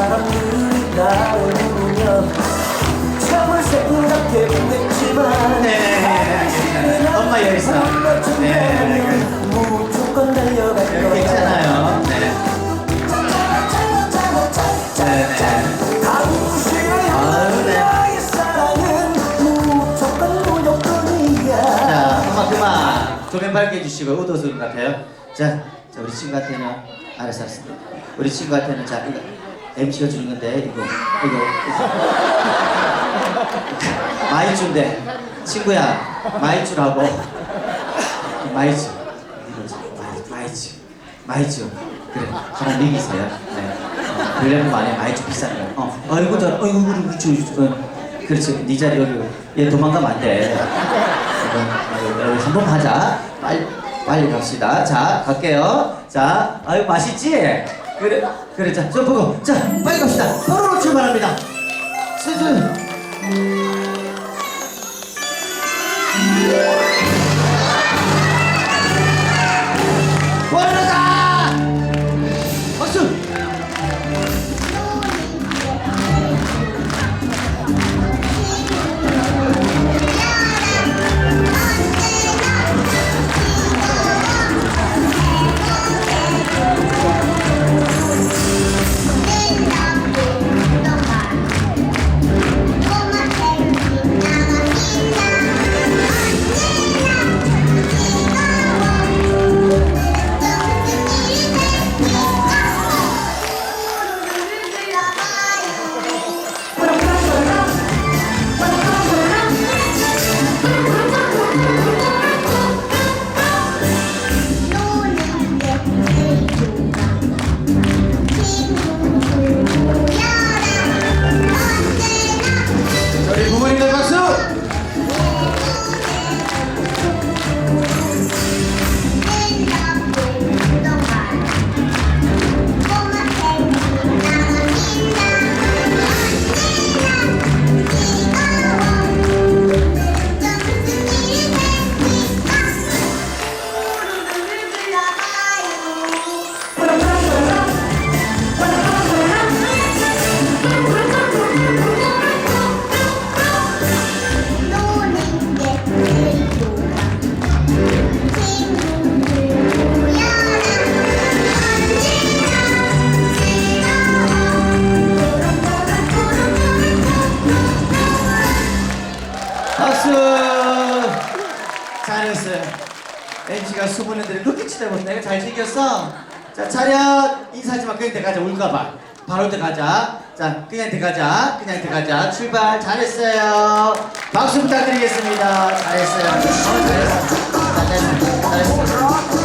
사람들이 나를 부르면 참을 생각해 보겠지만 네, 네, 네. 엄마 열사 네, 네. 무조건 달려갈 네, 거야 괜찮아요 네. 조명 밝게 해주시고 의도스러운 것 같아요 자, 자 우리 친구한테는 알아서 알았어 우리 친구한테는 자 이거 MC가 주는 건데 이거 이거 준대. 친구야, 많이 주라고. 많이 주. 이거 줘. 많이 많이 주. 많이 주. 그래, 하나 먹이세요. 네. 안에 많이 주 비싼 거. 어, 아이고 잘, 아이고 우리 저, 저, 어, 그렇지. 네 자리 여기. 얘 도망가면 안 돼. 이거, 이거 한번 하자. 빨리 빨리 갑시다. 자, 갈게요. 자, 아유 맛있지? 그래, 그래. 자, 저 보고. 자, 빨리 갑시다. 바로 출발합니다. 슬슬. 잘했어요. MC가 수분인들이 그렇게 치다보면 내가 잘생겼어. 자, 차렷! 인사하지 마. 그냥 들어가자. 울까봐. 바로 들어가자. 자, 그냥 들어가자. 그냥 들어가자. 출발. 잘했어요. 박수 부탁드리겠습니다. 잘했어요. 어, 잘했어. 잘했어. 잘했어.